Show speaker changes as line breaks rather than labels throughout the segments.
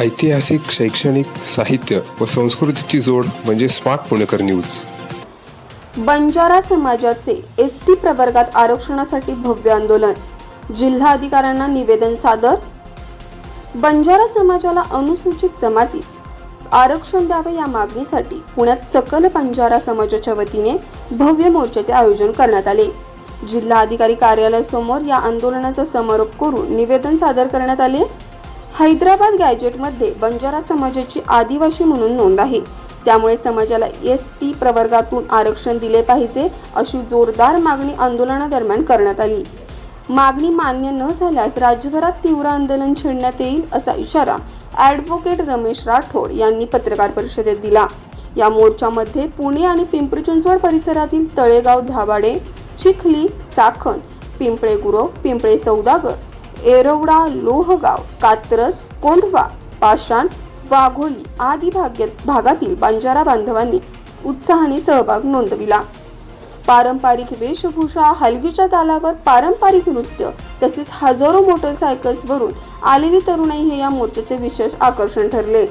ऐतिहासिक शैक्षणिक साहित्य व संस्कृतीची जोड म्हणजे स्मार्ट पुणेकर न्यूज.
बंजारा समाजाचे एस टी प्रवर्गात आरक्षणासाठी भव्य आंदोलन. जिल्हा अधिकाऱ्यांना निवेदन सादर? बंजारा समाजाला अनुसूचित जमातीत आरक्षण द्यावे या मागणीसाठी पुण्यात सकल बंजारा समाजाच्या वतीने भव्य मोर्चाचे आयोजन करण्यात आले. जिल्हा अधिकारी कार्यालयासमोर या आंदोलनाचा समारोप करून निवेदन सादर करण्यात आले. हैदराबाद गॅजेटमध्ये बंजारा समाजाची आदिवासी म्हणून नोंद आहे. त्यामुळे समाजाला एस टी प्रवर्गातून आरक्षण दिले पाहिजे अशी जोरदार मागणी आंदोलनादरम्यान करण्यात आली. मागणी मान्य न झाल्यास राज्यभरात तीव्र आंदोलन छेडण्यात येईल असा इशारा ॲडव्होकेट रमेश राठोड यांनी पत्रकार परिषदेत दिला. या मोर्चामध्ये पुणे आणि पिंपरी चिंचवड परिसरातील तळेगाव धाबाडे चिखली चाखण पिंपळे गुरव पिंपळे सौदागर एरवडा लोहगाव कात्रज कोंढवा पाषाण वाघोली आदी भाग्यात भागातील बंजारा बांधवांनी उत्साहाने सहभाग नोंदविला. पारंपरिक वेशभूषा हलगीच्या तालावर पारंपरिक नृत्य तसेच हजारो मोटरसायकल्सवरून आलेली तरुणाई हे या मोर्चाचे विशेष आकर्षण ठरले.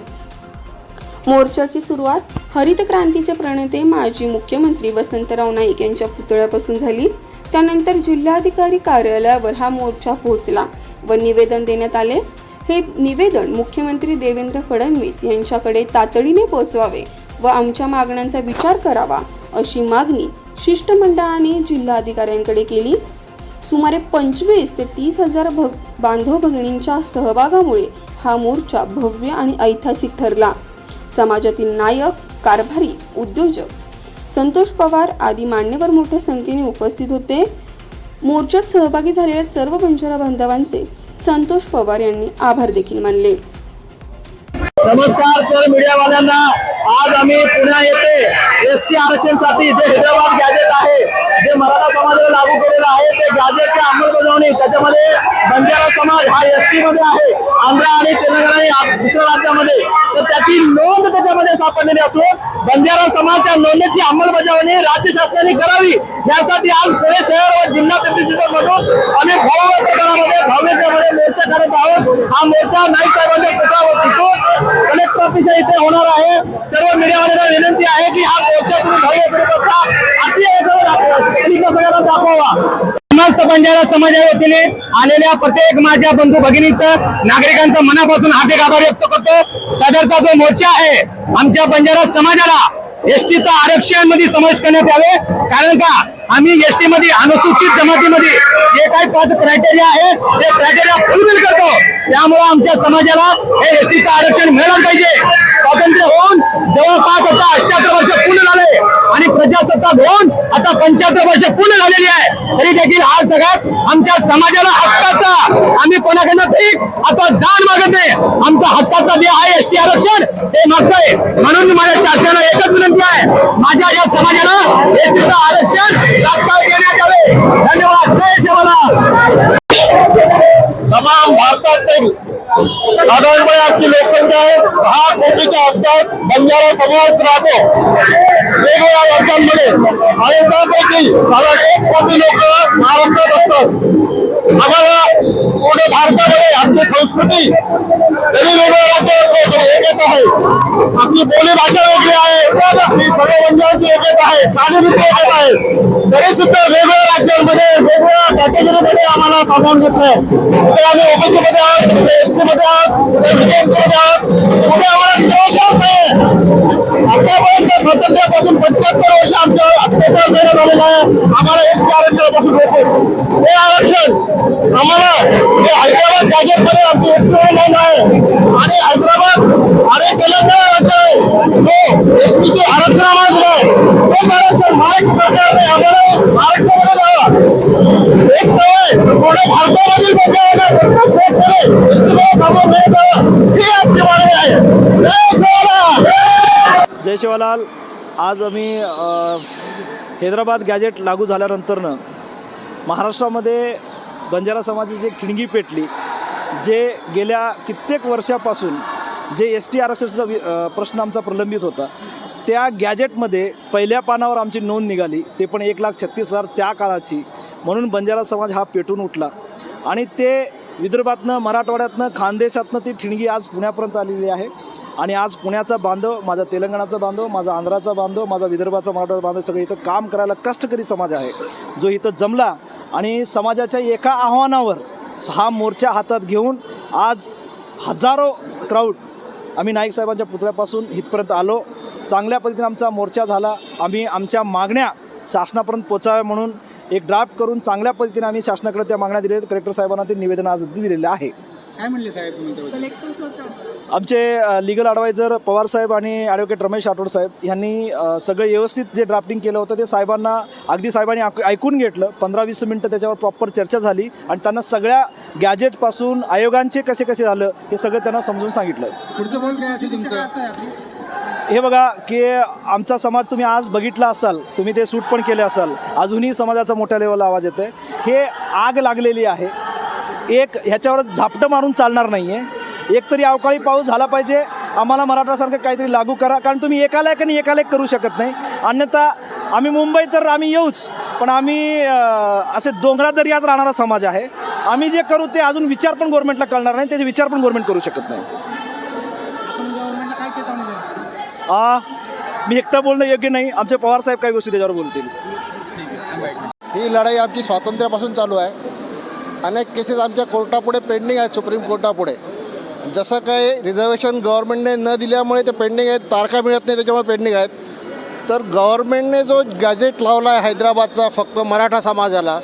मोर्चाची सुरुवात हरित क्रांतीचे प्रणेते माजी मुख्यमंत्री वसंतराव नाईक यांच्या पुतळ्यापासून झाली. त्यानंतर जिल्हाधिकारी कार्यालयावर हा मोर्चा पोहोचला व निवेदन देण्यात आले. हे निवेदन मुख्यमंत्री देवेंद्र फडणवीस यांच्याकडे तातडीने पोहोचवावे व आमच्या मागण्यांचा विचार करावा अशी मागणी शिष्टमंडळाने जिल्हाधिकाऱ्यांकडे केली. सुमारे पंचवीस ते तीस हजार भग बांधव भगिनींच्या सहभागामुळे हा मोर्चा भव्य आणि ऐतिहासिक ठरला. समाजातील नायक कारभारी उद्योजक संतोष पवार आदी मान्यवर मोठ्या संख्येने उपस्थित होते. मोर्चात सहभागी झालेल्या सर्व बंजारा बांधवांचे संतोष पवार यांनी आभार देखील मानले.
नमस्कार सर मीडियावाल्यांना. आज आम्ही पुण्या येथे एस टी आरक्षणसाठी जे हैदराबाद गॅजेट आहे जे मराठा समाजाला लागू केलेलं आहे ते गॅजेटच्या अंमलबजावणी त्याच्यामध्ये बंजारा समाज हा एस टी मध्ये आहे आंध्र आणि तेलंगणा दुसऱ्या राज्यामध्ये. तर त्याची नोंद त्याच्यामध्ये सापडलेली असून बंजारा समाजच्या नोंदीची अंमलबजावणी राज्य शासनाने करावी. यासाठी आज पुणे शहर व जिल्हा प्रतिष्ठित मधून आम्ही भव्य प्रकारामध्ये भव्यतेमध्ये मोर्चा करत आहोत. हा मोर्चा नाईक साहेबांच्या पुतळ्यावर तिथून कलेक्टर ऑफिस इथे होणार आहे. सर्व मीडियावाल्यांना विनंती आहे की हा मोर्चा तुम्ही भव्य स्वरूपाचा अति सगळ्यांना दाखवा समस्त बंजारा समाजा वतीने आलेल्या प्रत्येक माझ्या बंधू भगिनीचं नागरिकांचं मनापासून हार्दिक आभार व्यक्त करतो. सदरचा जो मोर्चा आहे आमच्या बंजारा समाजाला एसटीचा आरक्षणमध्ये समावेश करण्यात यावे. कारण का? आम्ही एसटी मध्ये अनुसूचित जमातीमध्ये जे काही पाच क्रायटेरिया आहे ते क्रायटेरिया फुलफिल करतो. त्यामुळे आमच्या समाजाला हे एसटीचं आरक्षण मिळालं पाहिजे. स्वातंत्र्य होऊन जवळपास आता अठ्याहत्तर वर्ष पूर्ण झाले. आणि प्रजासत्ताक होऊन आता पंच्याहत्तर वर्ष पूर्ण झालेली आहे. तरी देखील आज जगात आमच्या समाजाला हक्काचा. आम्ही कोणाकडनं ठीक आता दान मागत नाही आमचा हक्काचा जे आहे एसटी आरक्षण ते मागतोय. म्हणून माझ्या शासनाला एकच विनंती आहे. माझ्या या समाजाला एसटीचं आरक्षण तात्काळ देण्यात यावे धन्यवाद. जय शिवराय तमाम भारतातील साधारणपणे आपली लोकसंख्या आहे. दहा कोटीच्या आसपास बंजारा समाज राहतो. वेगवेगळ्या वर्गांमध्ये आणि त्यापैकी साधारण एक कोटी लोक महाराष्ट्रात असतात. आम्हाला पूर्ण भारतामध्ये आमची संस्कृती तरी वेगवेगळ्या राज्यात एकच आहे. आपली बोली भाषा वेगळी आहे. ही सर्व बंजारांची एकच आहे. चालीरीती एकच आहे. तरी सुद्धा वेगवेगळ्या राज्यांमध्ये वेगवेगळ्या कॅटेगरीमध्ये आम्हाला सामावून नाही. कुठे आम्ही ओबीसी मध्ये आहोत कुठे एसटी मध्ये आहोत कुठे BJP आहोत. कुठे आम्हाला रिझर्वेशन नाही आतापर्यंत स्वातंत्र्यापासून पंच्याहत्तर वर्ष आमच्या अत्याचार देण्यात आलेला आहे. आम्हाला एसटी आरक्षणापासून रोखून. हे आरक्षण आम्हाला जे हैदराबाद गॅजेटमध्ये आमची एसटी नोंद आहे आणि हैदराबाद आणि तेलंगणा राज्य आहे तो एसटीचे आरक्षण आम्हाला दिलं आहे तेच आरक्षण महाराष्ट्र सरकारने आम्हाला महाराष्ट्रामध्ये द्यावा. एक नव्हे पूर्ण भारतामधील बजावणं प्रत्येक स्टेटमध्ये एसटीला समोर मिळत ही आमची मागणी आहे. जय
शिवालाल. आज आम्ही हैदराबाद गॅजेट लागू झाल्यानंतरनं महाराष्ट्रामध्ये बंजारा समाजाची एक ठिणगी पेटली जे गेल्या कित्येक वर्षापासून जे एस टी आरक्षणाचा वि- प्रश्न आमचा प्रलंबित होता त्या गॅजेटमध्ये पहिल्या पानावर आमची नोंद निघाली ते पण एक लाख छत्तीस हजार त्या काळाची. म्हणून बंजारा समाज हा पेटून उठला. आणि ते विदर्भातनं मराठवाड्यातनं खानदेशातनं ती ठिणगी आज पुण्यापर्यंत आलेली आहे. आणि आज पुण्याचा बांधव माझा तेलंगणाचा बांधव माझा आंध्राचा बांधव माझा विदर्भाचा मराठा बांधव सगळं इथं काम करायला कष्टकरी समाज आहे जो इथं जमला आणि समाजाच्या एका आव्हानावर हा मोर्चा हातात घेऊन आज हजारो क्राऊड आम्ही नाईक साहेबांच्या पुतळ्यापासून इथपर्यंत आलो चांगल्या पद्धतीने आमचा मोर्चा झाला आम्ही आमच्या मागण्या शासनापर्यंत पोचाव्या म्हणून एक ड्राफ्ट करून चांगल्या पद्धतीने आम्ही शासनाकडे त्या मागण्या दिल्या. कलेक्टर साहेबांना ते निवेदन आज दिलेलं आहे
काय म्हणले साहेब?
आमचे लिगल ॲडवायझर पवार साहेब आणि ॲडव्होकेट रमेश राठोड साहेब यांनी सगळं व्यवस्थित जे ड्राफ्टिंग केलं होतं ते साहेबांना अगदी साहेबांनी ऐक- ऐकून घेतलं. पंधरा वीस मिनटं त्याच्यावर प्रॉपर चर्चा झाली आणि त्यांना सगळ्या गॅजेटपासून आयोगांचे कसे कसे झालं हे सगळं त्यांना समजून सांगितलं.
पुढचं बोल काय असेल तुमचं?
हे बघा की आमचा समाज तुम्ही आज बघितला असाल तुम्ही ते सूट पण केले असाल अजूनही समाजाचा मोठ्या लेवलला आवाज येतो आहे हे आग लागलेली आहे. एक ह्याच्यावर झापटं मारून चालणार नाही आहे एक तरी अवकाळी पाऊस झाला पाहिजे. आम्हाला मराठासारखं काहीतरी लागू करा. कारण तुम्ही एकाला एक आणि एकाला एक करू शकत नाही. अन्यथा आम्ही मुंबई तर आम्ही येऊच. पण आम्ही असे डोंगरा दर्यात राहणारा समाज आहे. आम्ही जे करू ते अजून विचार पण गव्हर्नमेंटला कळणार नाही. त्याचे विचार पण गव्हर्नमेंट करू शकत नाही. आ, मी एकटा बोलणं योग्य नाही. आमचे पवार साहेब काही गोष्टी त्याच्यावर बोलतील.
ही लढाई आमची स्वातंत्र्यापासून चालू आहे. अनेक केसेस आमच्या कोर्टापुढे पेंडिंग आहेत सुप्रीम कोर्टापुढे जसं काय रिझर्वेशन गव्हर्नमेंटने न दिल्यामुळे ते पेंडिंग आहेत तारखा मिळत नाही त्याच्यामुळे पेंडिंग आहेत. तर गव्हर्नमेंटने जो गॅजेट लावला आहे हैदराबादचा फक्त मराठा समाजाला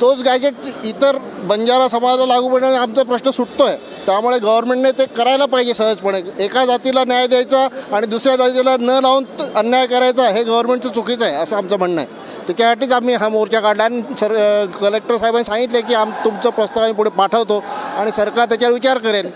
तोच गॅजेट इतर बंजारा समाजाला लागू पडण्याने आमचा प्रश्न सुटतो आहे त्यामुळे गव्हर्नमेंटने ते करायला पाहिजे सहजपणे. एका जातीला न्याय द्यायचा आणि दुसऱ्या जातीला न लावून अन्याय करायचा हे गव्हर्नमेंटचं चुकीचं आहे असं आमचं म्हणणं आहे. त्याच्यासाठीच आम्ही हा मोर्चा काढला आणि सर कलेक्टर साहेबांनी सांगितले की आम तुमचं प्रस्ताव आम्ही पुढे पाठवतो आणि सरकार त्याच्यावर विचार करेल.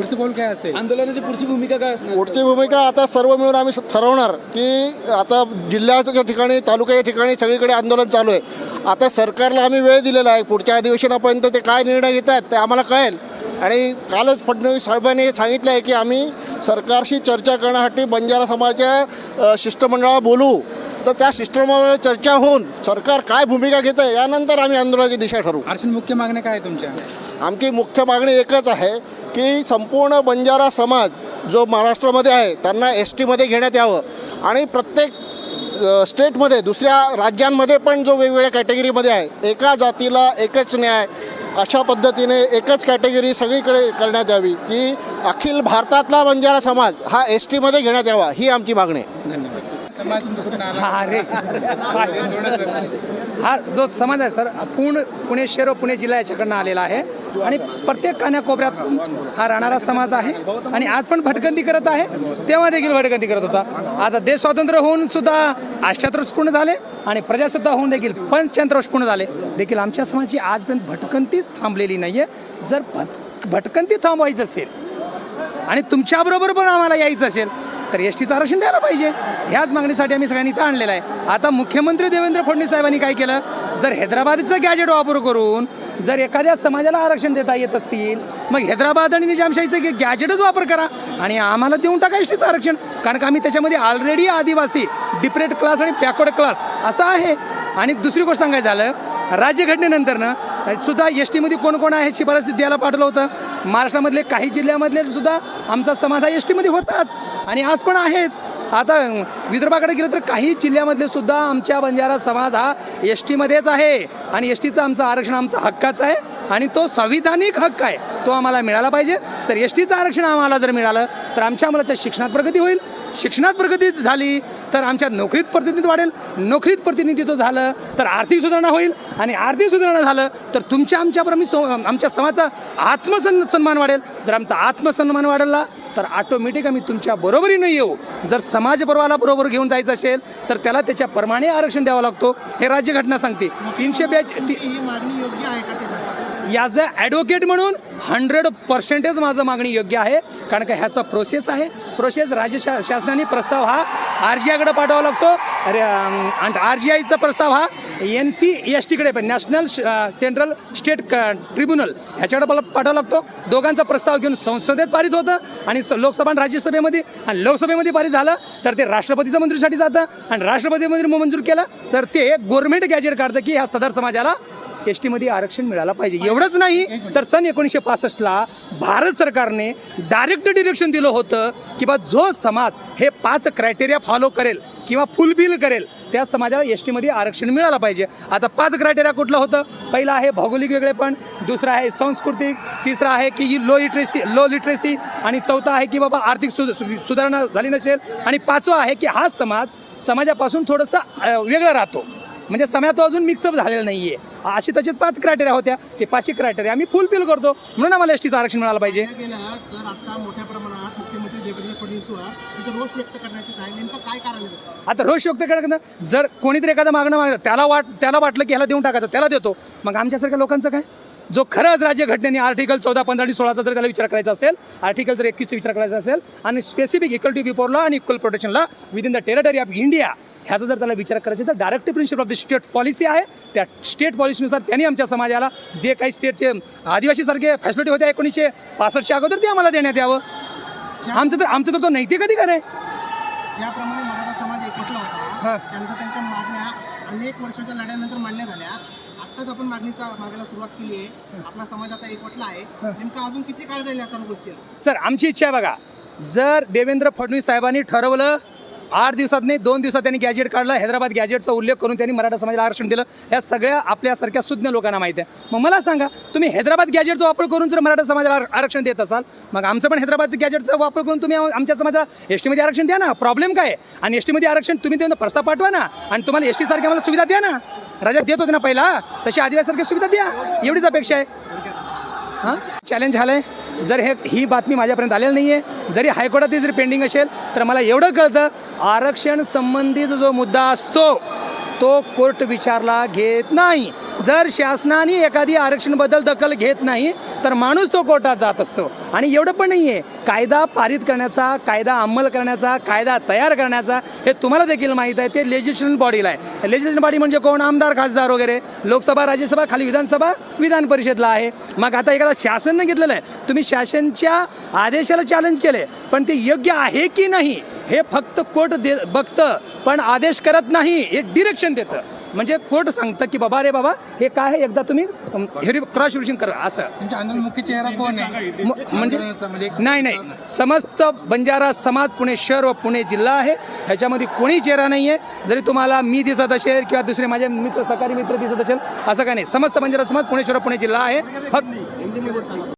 पुढचं बोल काय असेल?
आंदोलनाची पुढची भूमिका काय असणार?
पुढची भूमिका आता सर्व मिळून आम्ही ठरवणार की आता जिल्ह्याच्या ठिकाणी तालुक्याच्या ठिकाणी सगळीकडे आंदोलन चालू आहे. आता सरकारला आम्ही वेळ दिलेला आहे. पुढच्या अधिवेशनापर्यंत ते काय निर्णय घेत आहेत ते आम्हाला कळेल. आणि कालच फडणवीस साहेबांनी हे सांगितलं आहे की आम्ही सरकारशी चर्चा करण्यासाठी बंजारा समाजाच्या शिष्टमंडळाला बोलवू तर त्या शिष्टमंडळावर चर्चा होऊन सरकार काय भूमिका घेतं आहे यानंतर आम्ही आंदोलनाची दिशा ठरवू.
आरक्षण मुख्य मागण्या काय आहे तुमच्या?
आमची मुख्य मागणी एकच आहे की संपूर्ण बंजारा समाज जो महाराष्ट्रामध्ये आहे त्यांना एस टीमध्ये घेण्यात यावं. आणि प्रत्येक स्टेटमध्ये दुसऱ्या राज्यांमध्ये पण जो वेगवेगळ्या कॅटेगरीमध्ये आहे एका जातीला एकच न्याय अशा पद्धतीने एकच कॅटेगरी सगळीकडे करण्यात यावी की अखिल भारतातला बंजारा समाज हा एस टीमध्ये घेण्यात यावा ही आमची मागणी आहे.
हा जो समाज आहे सर पूर्ण पुणे शहर व पुणे जिल्हा याच्याकडनं आलेला आहे. आणि प्रत्येक कान्याकोपऱ्यात हा राहणारा समाज आहे. आणि आज पण भटकंती करत आहे. तेव्हा देखील भटकंती करत होता. आता देश स्वातंत्र्य होऊन सुद्धा अठ्याहत्तर पूर्ण झाले आणि प्रजासत्ता होऊन देखील पंच्याहत्तर पूर्ण झाले. देखील आमच्या समाजाची आजपर्यंत भटकंतीच थांबलेली नाही आहे जर भट भटकंती थांबवायचं असेल आणि तुमच्याबरोबर पण आम्हाला यायचं असेल तर एस टीचं आरक्षण द्यायला पाहिजे. ह्याच मागणीसाठी आम्ही सगळ्यांनी इथं आणलेलं आहे. आता मुख्यमंत्री देवेंद्र फडणवीस साहेबांनी काय केलं? जर हैदराबादचं गॅजेट वापर करून जर एखाद्या समाजाला आरक्षण देता येत असतील मग हैदराबाद आणि निजामशाहीचं गॅजेटच वापर करा आणि आम्हाला देऊन टाका एस टीचं आरक्षण. कारण का आम्ही त्याच्यामध्ये ऑलरेडी आदिवासी डिप्रेट क्लास आणि बॅकवर्ड क्लास असं आहे. आणि दुसरी गोष्ट सांगायचं झालं राज्यघटनेनंतरनं सुद्धा एस टीमध्ये कोण कोण आहे याची परिस्थिती द्यायला पाठवलं होतं. महाराष्ट्रामधले काही जिल्ह्यामधले सुद्धा आमचा समाज हा एस टीमध्ये होताच. आणि आज पण आहेच. आता विदर्भाकडे गेलं तर काही जिल्ह्यामधले सुद्धा आमच्या बंजारा समाज हा एस टीमध्येच आहे. आणि एस टीचं आमचं आरक्षण आमचा हक्काचं आहे. आणि तो संविधानिक हक्क आहे तो आम्हाला मिळाला पाहिजे. तर एस टीचं आरक्षण आम्हाला जर मिळालं तर आमच्या मुलाच्या शिक्षणात प्रगती होईल. शिक्षणात प्रगती झाली तर आमच्या नोकरीत प्रतिनिधित्व वाढेल. नोकरीत प्रतिनिधित्व झालं तर आर्थिक सुधारणा होईल. आणि आर्थिक सुधारणा झालं तर तुमच्या आमच्यावर मी सो आमच्या समाजाचा आत्मसन सन्मान वाढेल. जर आमचा आत्मसन्मान वाढला तर ऑटोमॅटिक आम्ही तुमच्या बरोबरीनं येऊ. जर समाज बरोबरला बरोबर घेऊन जायचं असेल तर त्याला त्याच्याप्रमाणे आरक्षण द्यावं लागतो. हे राज्यघटना सांगते. तीनशे ब्याच ती
मागणी योग्य आहे का ते
याज अ ॲडव्होकेट म्हणून हंड्रेड पर्सेंटेज माझं मागणी योग्य आहे. कारण का ह्याचा प्रोसेस आहे. प्रोसेस राज्य शा शासनाने प्रस्ताव हा आर जी आयकडे पाठवावा लागतो. अरे आणि आर जी आयचा प्रस्ताव हा एन सी एस टीकडे पण नॅशनल सेंट्रल स्टेट क ट्रिब्युनल ह्याच्याकडे मला पाठवावा लागतो. दोघांचा प्रस्ताव घेऊन संसदेत पारित होतं आणि स- लोकसभा आणि राज्यसभेमध्ये आणि लोकसभेमध्ये पारित झालं तर ते राष्ट्रपतीच्या मंजुरीसाठी जातं. आणि राष्ट्रपती मंजुरी मंजूर केलं तर ते गोरमेंट गॅजेट काढतं की ह्या सदर समाजाला एस टीमध्ये आरक्षण मिळालं पाहिजे. एवढंच नाही तर सन एकोणीसशे पासष्टला भारत सरकारने डायरेक्ट डिरेक्शन दिलं होतं की बा जो समाज हे पाच क्रायटेरिया फॉलो करेल किंवा फुलफिल करेल त्या समाजाला एस टीमध्ये आरक्षण मिळालं पाहिजे. आता पाच क्रायटेरिया कुठलं होतं? पहिलं आहे भौगोलिक वेगळेपण दुसरं आहे सांस्कृतिक तिसरं आहे की लो लिटरेसी लो लिटरेसी आणि चौथा आहे की बाबा आर्थिक सु सु- सुधारणा झाली नसेल आणि पाचवा आहे की हा समाज समाजापासून थोडंसं वेगळा राहतो. म्हणजे समाज तो अजून मिक्सअप झालेला नाही आहे असे त्याच्यात पाच क्रायटेरिया होत्या. ते पाचही क्रायटेरिया आम्ही फुलफिल करतो. म्हणून आम्हाला एस टीचं आरक्षण मिळालं पाहिजे.
आता रोष व्यक्त करण्याचे
जर कोणीतरी एखादं मागणं मागलं त्याला वाट त्याला वाटलं की ह्याला देऊन टाकायचं त्याला देतो. मग आमच्यासारख्या लोकांचं काय? जो खरंच राज्यघटनेने आर्टिकल चौदा पंधरा आणि सोळाचा जर त्याला विचार करायचा असेल आर्टिकल जर एकवीसचा विचार करायचा असेल आणि specific equal to before law आणि equal प्रोटेक्शनला within the territory of India ह्याचा जर त्याला विचार करायचा तर direct principle of the state policy आहे. त्या स्टेट पॉलिसीनुसार त्यांनी आमच्या समाजाला जे काही स्टेटचे आदिवासीसारखे फॅसिलिटी होत्या एकोणीसशे पासष्टच्या अगोदर ते आम्हाला देण्यात यावं. आमचं तर आमचं तर तो नैतिक अधिकार आहे.
ज्याप्रमाणे मराठा समाज
हां.
होता अनेक वर्षाच्या लढ्यानंतर मान्य झाल्या. आत्ताच आपण मागणीचा मागायला सुरुवात केली आहे. आपला समाज आता एकवटला आहे. नेमका अजून किती काळ जाईल या सर्व गोष्टी
सर आमची इच्छा आहे बघा. जर देवेंद्र फडणवीस साहेबांनी ठरवलं आठ दिवसात नाही दोन दिवसात त्यांनी गॅजेट काढलं हैदराबाद गॅजेटचा उल्लेख करून त्यांनी मराठा समाजाला आरक्षण दिलं. या सगळ्या आपल्यासारख्या सुज्ञ लोकांना माहिती आहे. मग मला सांगा तुम्ही हैदराबाद गॅजेटचा वापर करून जर मराठा समाजाला आर- आरक्षण देत असाल मग आमचं पण हैदराबाद गॅजेटचा वापर करून तुम्ही आमच्या समाजाला एस टीमध्ये आरक्षण द्या ना. प्रॉब्लेम काय आणि एस टीमध्ये आरक्षण तुम्ही देऊन प्रस्ताव पाठवा ना. आणि तुम्हाला एस टीसारख्या मला सुविधा द्या ना. राजा देत होते ना पहिला. तशी आदिवासीसारखी सुविधा द्या. एवढीच अपेक्षा आहे. हां? चॅलेंज झालं आहे जर हे ही बातमी माझ्यापर्यंत आलेली नाही आहे जरी हायकोर्टात जरी पेंडिंग असेल तर मला एवढं कळतं आरक्षण संबंधित जो मुद्दा असतो तो कोर्ट विचारला घेत नाही. जर शासनाने एखादी आरक्षणबद्दल दखल घेत नाही तर माणूस तो कोर्टात जात असतो. आणि एवढं पण नाही आहे कायदा पारित करण्याचा कायदा अंमल करण्याचा कायदा तयार करण्याचा हे तुम्हाला देखील माहीत आहे ते लेजिस्लेशन बॉडीला आहे. लेजिस्लेशन बॉडी म्हणजे कोण? आमदार खासदार वगैरे. लोकसभा राज्यसभा खाली विधानसभा विधान परिषदला आहे. मग आता एखादा शासननं घेतलेलं आहे. तुम्ही शासनच्या आदेशाला चॅलेंज केले पण ते योग्य आहे की नाही हे फक्त कोर्ट दे बघतं पण आदेश करत नाही हे डिरेक्शन देतं. म्हणजे कोर्ट सांगतं की बाबा रे बाबा हे काय आहे? एकदा तुम्ही क्रॉस व्हेरिफिकेशन करा. असं.
आंदोलनमुखी चेहरा कोण आहे?
म- म्हणजे नाही नाही. समस्त बंजारा समाज पुणे शहर व पुणे जिल्हा आहे. ह्याच्यामध्ये कोणी चेहरा नाही आहे जरी तुम्हाला मी दिसत असेल किंवा दुसरे माझे मित्र सहकारी मित्र दिसत असेल असं काय नाही. समस्त बंजारा समाज पुणे शहर व पुणे जिल्हा आहे. फक्त